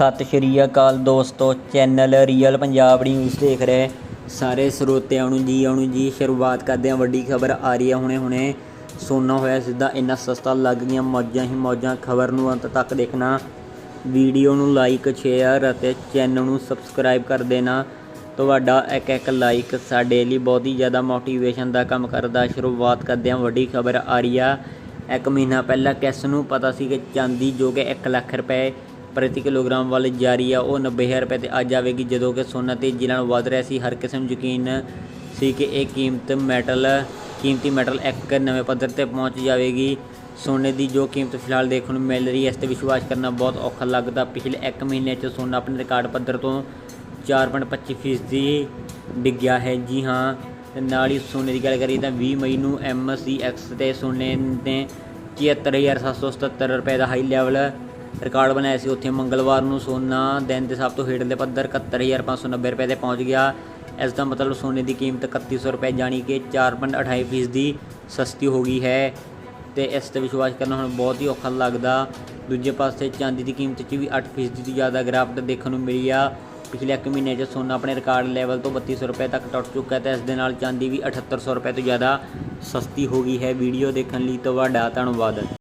ਸਤਿ ਸ਼੍ਰੀ ਅਕਾਲ ਦੋਸਤੋ channel real Punjab news ਦੇਖ ਰਹੇ ਸਾਰੇ ਸਰੋਤਿਆਂ ਨੂੰ ਜੀ, ਆਉਣ ਜੀ, ਸ਼ੁਰੂਆਤ ਕਰਦੇ ਹਾਂ ਵੱਡੀ ਖਬਰ ਆ ਰਹੀ ਹੈ ਹੁਣੇ ਹੁਣੇ। ਸੋਨਾ ਹੋਇਆ ਸਿੱਧਾ ਇੰਨਾ ਸਸਤਾ ਲੱਗ ਗਈਆਂ ਮੌਜਾਂ ਹੀ ਮੌਜਾਂ, ਖਬਰ ਨੂੰ ਅੰਤ ਤੱਕ ਦੇਖਣਾ। ਵੀਡੀਓ ਨੂੰ ਲਾਈਕ ਸ਼ੇਅਰ ਅਤੇ ਚੈਨਲ ਨੂੰ ਸਬਸਕ੍ਰਾਈਬ ਕਰ ਦੇਣਾ। ਤੁਹਾਡਾ ਇੱਕ ਇੱਕ ਲਾਈਕ ਸਾਡੇ ਲਈ ਬਹੁਤ ਹੀ ਜ਼ਿਆਦਾ ਮੋਟੀਵੇਸ਼ਨ ਦਾ ਕੰਮ ਕਰਦਾ। ਸ਼ੁਰੂਆਤ ਕਰਦੇ ਹਾਂ ਵੱਡੀ ਖਬਰ ਆ ਰਹੀ ਆ। ਇੱਕ ਮਹੀਨਾ ਪਹਿਲਾਂ ਕਿਸ ਨੂੰ ਪਤਾ ਸੀ ਕਿ ਚਾਂਦੀ ਜੋ ਕਿ 1 ਲੱਖ ਰੁਪਏ ਪ੍ਰਤੀ ਕਿਲੋਗ੍ਰਾਮ ਵੱਲ ਜਾਰੀ ਆ, ਉਹ 90000 ਰੁਪਏ ਤੇ ਆ ਜਾਵੇਗੀ ਜਦੋਂ ਕਿ ਸੋਨਾ ਤੇਜ਼ੀ ਨਾਲ ਵਧ ਰਿਹਾ ਸੀ। ਹਰ ਕਿਸੇ ਨੂੰ ਯਕੀਨ ਸੀ ਕਿ ਇਹ ਕੀਮਤ ਮੈਟਲ, ਕੀਮਤੀ ਮੈਟਲ ਇੱਕ ਨਵੇਂ ਪੱਧਰ ਤੇ ਪਹੁੰਚ ਜਾਵੇਗੀ। ਸੋਨੇ ਦੀ ਜੋ ਕੀਮਤ ਫਿਲਹਾਲ ਦੇਖਣ ਨੂੰ ਮਿਲ ਰਹੀ ਹੈ, ਇਸ ਤੇ ਵਿਸ਼ਵਾਸ ਕਰਨਾ ਬਹੁਤ ਔਖਾ ਲੱਗਦਾ। ਪਿਛਲੇ 1 ਮਹੀਨੇ 'ਚ ਸੋਨਾ ਆਪਣੇ ਰਿਕਾਰਡ ਪੱਧਰ ਤੋਂ 4.25 ਫੀਸਦੀ ਡਿੱਗਿਆ ਹੈ। ਜੀ ਹਾਂ, ਨਾਲ ਹੀ ਸੋਨੇ ਦੀ ਗੱਲ ਕਰੀਏ ਤਾਂ 20 ਮਈ ਨੂੰ MCX ਤੇ ਸੋਨੇ ਨੇ 74777 ਰੁਪਏ ਦਾ ਹਾਈ ਲੈਵਲ ਰਿਕਾਰਡ ਬਣਾਇਆ ਸੀ ਉੱਥੇ ਮੰਗਲਵਾਰ ਨੂੰ ਸੋਨਾ, ਦਿਨ ਦੇ ਸਭ ਤੋਂ ਹੇਠਲੇ ਪੱਧਰ 71590 ਰੁਪਏ ਤੇ ਪਹੁੰਚ ਗਿਆ। ਇਸ ਦਾ ਮਤਲਬ ਸੋਨੇ ਦੀ ਕੀਮਤ 3100 ਰੁਪਏ ਜਾਣੀ ਕਿ 4.28 ਫੀਸਦੀ ਸਸਤੀ ਹੋ ਗਈ ਹੈ ਤੇ ਇਸ ਤੇ ਵਿਸ਼ਵਾਸ ਕਰਨਾ ਹੁਣ ਬਹੁਤ ਹੀ ਔਖਾ ਲੱਗਦਾ। ਦੂਜੇ ਪਾਸੇ ਚਾਂਦੀ ਦੀ ਕੀਮਤ 'ਚ ਵੀ 8 ਫੀਸਦੀ ਤੋਂ ਜ਼ਿਆਦਾ ਗਿਰਾਵਟ ਦੇਖਣ ਨੂੰ ਮਿਲੀ ਆ। ਪਿਛਲੇ ਇੱਕ ਮਹੀਨੇ 'ਚ ਸੋਨਾ ਆਪਣੇ ਰਿਕਾਰਡ ਲੈਵਲ ਤੋਂ 3200 ਰੁਪਏ ਤੱਕ ਟੁੱਟ ਚੁੱਕਾ ਹੈ ਤੇ ਇਸ ਦੇ ਨਾਲ ਚਾਂਦੀ ਵੀ 7800 ਰੁਪਏ ਤੋਂ ਜ਼ਿਆਦਾ ਸਸਤੀ ਹੋ ਗਈ ਹੈ। ਵੀਡੀਓ ਦੇਖਣ ਲਈ ਤੁਹਾਡਾ ਧੰਨਵਾਦ।